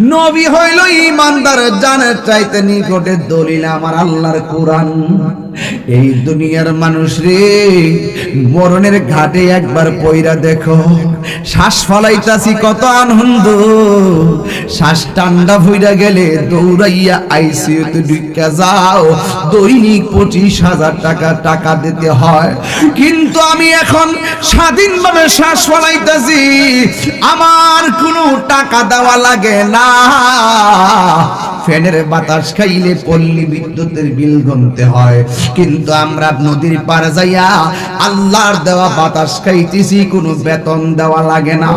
নবী হইল ইমানদার জানের চাইতে নিকটে দলিল আমার আল্লাহর কোরআন। এই দুনিয়ার মানুষ রে, মরণের ঘাটে একবার পইরা দেখো। শ্বাস ফলাইতাছি কত আনন্দ। শ্বাস ঠান্ডা ভইরা গেলে দৌড়াইয়া আইসিইউতে ঢুকা যাও। দৈনিক পঁচিশ হাজার টাকা টাকা দিতে হয়। কিন্তু আমি এখন স্বাধীনভাবে শ্বাস ফলাইতেছি। আমার কোনো টাকা দেওয়া লাগে না। ফ্যানের বাতাস খাইলে পল্লী বিদ্যুতের বিল গুনতে হয়। কিন্তু আমরা নদীর পার যাইয়া আল্লাহর দেওয়া বাতাস খাইতেছি, কোনো বেতন দেওয়া লাগে না।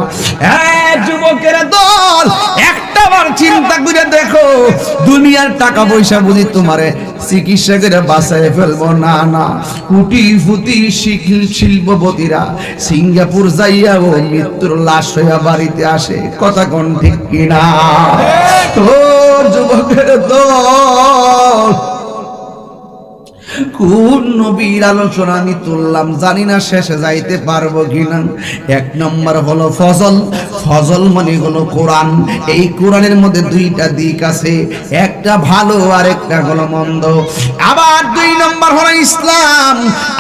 যুবকের দল, একটা বার চিন্তা করে দেখো দুনিয়ার টাকা পয়সা বুঝি তোমারে চিকিৎসা করে বাঁচায় ফেলব। না না কুটি ফুটি শিখিল শিল্পপতিরা সিঙ্গাপুর যাইয়া ও মৃত্যুর লাশ হইয়া বাড়িতে আসে। কথা কোন ঠিক কিনা? তোর যুবকের দল কোন নবীর আলোচনা আমি তুললাম, জানি না শেষে যাইতে পারব কিনা। এক নম্বর হলো ফজল। ফজল মানে হলো কোরআন। এই কোরআনের মধ্যে দুইটা দিক আছে, একটা ভালো আর একটা হলো মন্দ। আবার দুই নম্বর হলো ইসলাম।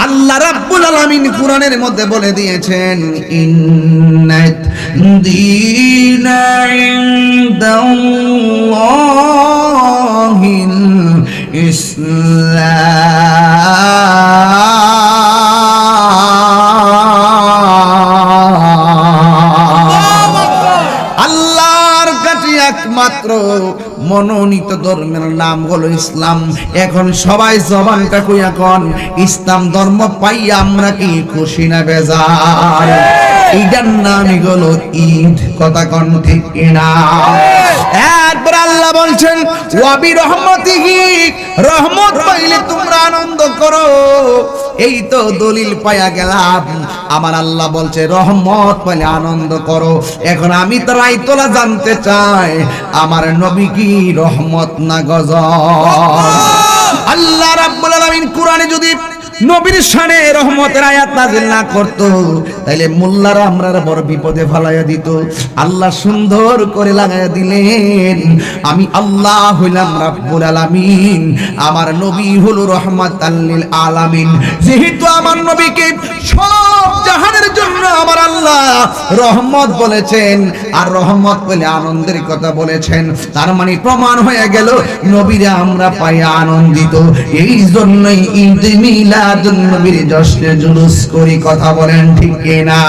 আল্লাহ রাব্বুল আলামিন কোরআনের মধ্যে বলে দিয়েছেন, ইন্নাত দীনা ইনদাল্লাহিল ইসলাম। একমাত্র মনোনীত ধর্মের নাম হলো ইসলাম। এখন সবাই জবানটা কই এখন, ইসলাম ধর্ম পাই আমরা কি খুশি না বেজার? এইটার নামই হলো ঈদ, কথা কন ঠিক কিনা? একবার আল্লাহ বলছেন ওয়াবি রহমতিহি রহমত পাইলে তোমরা আনন্দ করো। এই তো দলিল পায়া গেলাম। আমার আল্লাহ বলছে, রহমত পাইলে আনন্দ করো। এখন আমি তো রাইতলা জানতে চাই, আমার নবী কি রহমত না গজ আল্লাহ রাব্বুল আলামিন কোরআনে যদি নবীর শানে রহমতের আয়াত নাজিল না করত, তাইলে মোল্লারা আমরার বড় বিপদে ফালাইয়া দিত। আল্লাহ সুন্দর করে লাগাইয়া দিলেন, আমি আল্লাহ হইলাম রাব্বুল আলামিন, আমার নবী হলো রহমাত লিল আলামিন। যেহেতু আমার নবীকে সব জাহানের আমার আল্লাহ। রহমত বলেছেন, আর রহমত বলে আনন্দের কথা বলেছেন। তার মানে প্রমাণ হয়ে গেল, নবীরা আমরা পাই আনন্দিত। এই জন্যই ঈদ মিলাদুন নবীর জশ্নে জুলুস করি, কথা বলেন ঠিক কিনা?